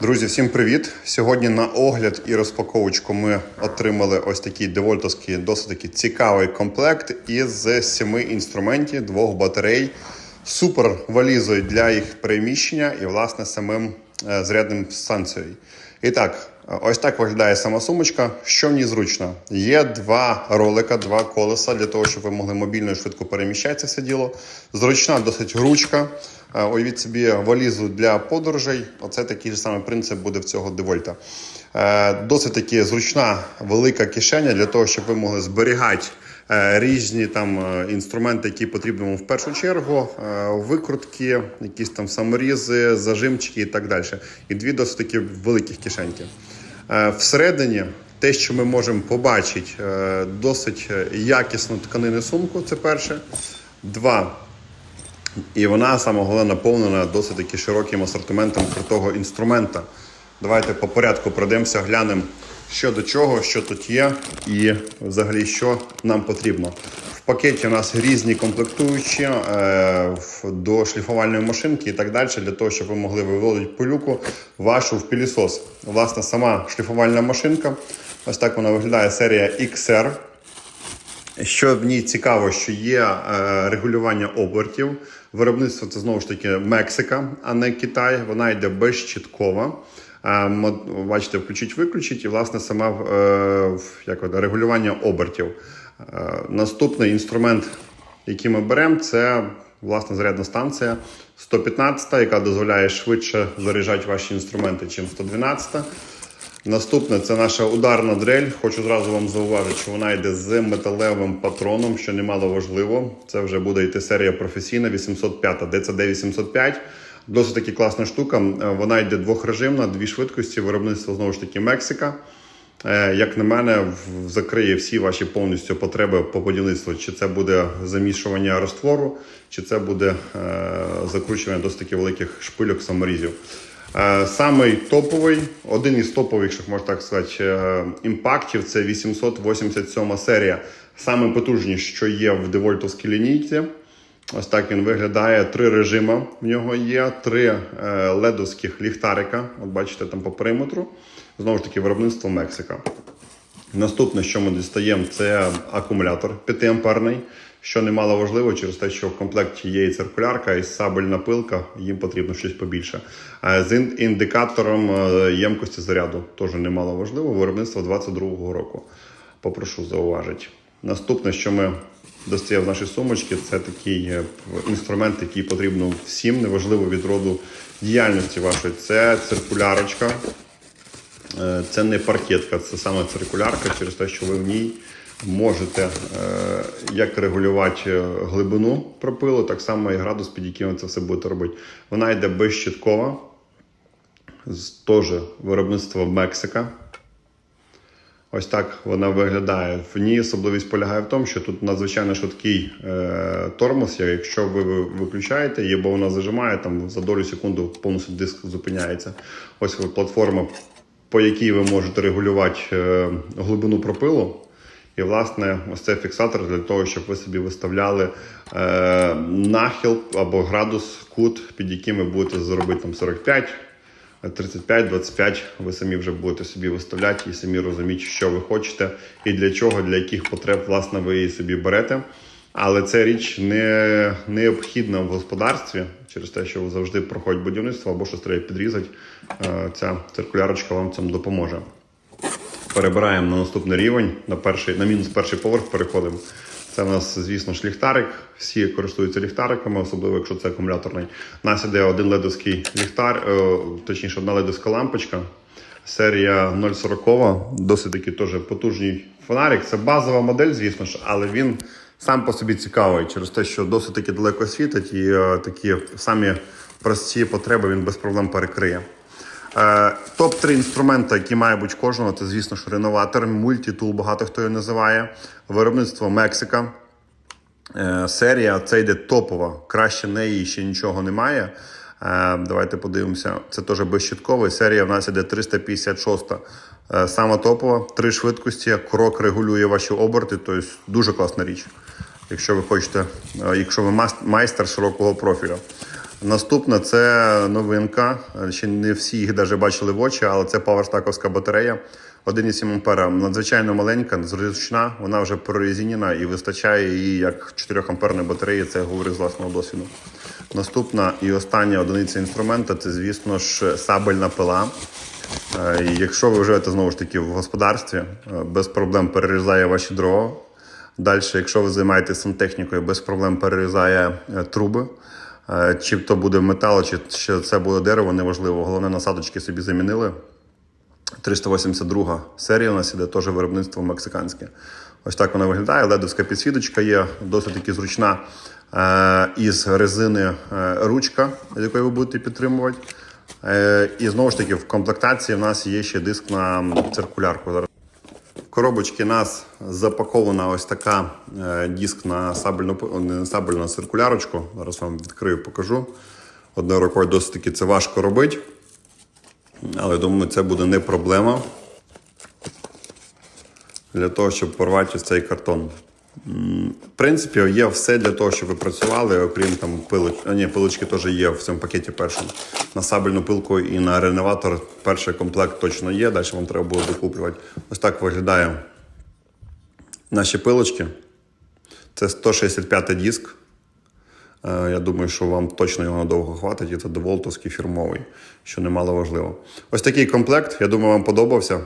Друзі, всім привіт! Сьогодні на огляд і розпаковочку ми отримали ось такий девольтовський, досить таки цікавий комплект із семи інструментів, двох батарей, супер валізою для їх переміщення і, власне, самим е, зарядним станцією. І так, ось так виглядає сама сумочка. Що в ній зручно? Є два ролика, два колеса для того, щоб ви могли мобільно і швидко переміщатися це діло. Зручна досить ручка. Е, Уявіть собі валізу для подорожей. Оце такий же самий принцип буде в цього девольта. Е, Досить таки зручна велика кишеня для того, щоб ви могли зберігати е, різні там інструменти, які потрібні вам в першу чергу, викрутки, якісь там саморізи, зажимчики і так далі. І дві досить таки великих кишеньки. Е, Всередині те, що ми можемо побачити, е, досить якісну тканину сумку. Це перше. Два. І вона саме головне наповнена досить таки широким асортиментом крутого інструмента. Давайте по порядку пройдемося, глянемо, що до чого, що тут є, і взагалі що нам потрібно. В пакеті у нас різні комплектуючі е, до шліфувальної машинки і так далі, для того, щоб ви могли виводити пилюку вашу в пілісос. Власне, сама шліфувальна машинка. Ось так вона виглядає серія XR. Що в ній цікаво, що є е, регулювання обертів. Виробництво це знову ж таки Мексика, а не Китай. Вона йде безщіткова. Бачите, включить, виключить, і власне саме регулювання обертів. Е, наступний інструмент, який ми беремо, це власне зарядна станція 115, яка дозволяє швидше заряджати ваші інструменти, чим 112. Наступне це наша ударна дрель. Хочу зразу вам зауважити, що вона йде з металевим патроном, що немало важливо. Це вже буде йти серія професійна 805, DCD 805. Досить таки класна штука. Е, Вона йде двохрежимна, дві швидкості, виробництво знову ж таки Мексика. Е, Як на мене, закриє всі ваші повністю потреби по будівництву. Чи це буде замішування роствору, чи це буде е, закручування досить таки великих шпильок саморізів. Самий топовий, один із топових, якщо можна так сказати, імпактів це 887 серія. Саме потужніше, що є в девольтовській лінійці. Ось так він виглядає. Три режими в нього є, три е, ледовських ліхтарика. От бачите там по периметру. Знову ж таки, виробництво Мексика. Наступне, що ми дістаємо, це акумулятор 5-амперний, що немало важливо через те, що в комплекті є і циркулярка, і сабельна пилка, їм потрібно щось побільше. Е, З індикатором е, ємкості заряду теж немало важливо, виробництво 22-го року. Попрошу зауважити. Наступне, що ми достаємо з нашої сумочки, це такий е, інструмент, який потрібно всім, неважливо від роду діяльності вашої. Це циркулярочка. Е, Це не паркетка, це саме циркулярка, через те, що ви в ній можете е, як регулювати глибину пропилу, так само і градус, під яким ви це все будете робити. Вона йде безщиткова, теж виробництва Мексика. Ось так вона виглядає. В ній особливість полягає в тому, що тут надзвичайно швидкий е, тормоз. Якщо ви ви- виключаєте її, бо вона зажимає, там за долю секунду повністю диск зупиняється. Ось платформа, по якій ви можете регулювати е, глибину пропилу. І, власне, ось цей фіксатор для того, щоб ви собі виставляли е, нахил або градус, кут, під яким ви будете зробити там 45, 35, 25. Ви самі вже будете собі виставляти і самі розуміти, що ви хочете і для чого, для яких потреб, власне, ви її собі берете. Але ця річ не необхідна в господарстві через те, що завжди проходить будівництво або щось треба підрізати. Е, Ця циркулярочка вам цьому допоможе. Перебираємо на наступний рівень, на перший, на мінус перший поверх переходимо. Це у нас, звісно, ж ліхтарик. Всі користуються ліхтариками, особливо якщо це акумуляторний. У нас іде один ледовський ліхтар, е, точніше, одна ледовська лампочка. Серія 040, досить таки теж потужний фонарик. Це базова модель, звісно ж, але він сам по собі цікавий через те, що досить таки далеко світить і е, такі самі прості потреби він без проблем перекриє. Е, Топ-3 інструменти, які має бути кожного, це, звісно ж, реноватор, мультитул, багато хто його називає. Виробництво Мексика. Е, Серія це йде топова. Краще неї ще нічого немає. Е, Давайте подивимося. Це теж безщитковий. Серія в нас іде 356. Е, Сама топова, три швидкості, крок регулює ваші оберти, тобто дуже класна річ. Якщо ви хочете, якщо ви майстер широкого профілю. Наступна це новинка. Ще не всі їх навіть бачили в очі, але це паверстаковська батарея. 1,7 ампера. Надзвичайно маленька, зручна, вона вже прорезинена і вистачає її як 4 амперної батареї, це я говорю з власного досвіду. Наступна і остання одиниця інструмента це, звісно ж, сабельна пила. Е, Якщо ви живете знову ж таки в господарстві, е, без проблем перерізає ваші дрова. Далі, якщо ви займаєтеся сантехнікою, без проблем перерізає е, труби. Е, Чи то буде метал, чи, чи це буде дерево, неважливо. Головне, насадочки собі замінили. 382 серія у нас іде теж виробництво мексиканське. Ось так вона виглядає. Ледовська підсвіточка є, досить таки зручна е, із резини е, ручка, з якою ви будете підтримувати. І знову ж таки, в комплектації в нас є ще диск на циркулярку. В нас запакована ось така е, диск на сабельну не сабельну, циркулярочку. Зараз вам відкрию, покажу. Одною рукою досить таки це важко робити. Але думаю, це буде не проблема для того, щоб порвати ось цей картон. В принципі, є все для того, щоб ви працювали, окрім там пилоч... а, ні, пилочки теж є в цьому пакеті першому. На сабельну пилку і на реневатор перший комплект точно є, далі вам треба буде докуплювати. Ось так виглядає наші пилочки. Це 165 диск. Е, Я думаю, що вам точно його надовго хватить, і це доволтовський фірмовий, що немало важливо. Ось такий комплект. Я думаю, вам подобався.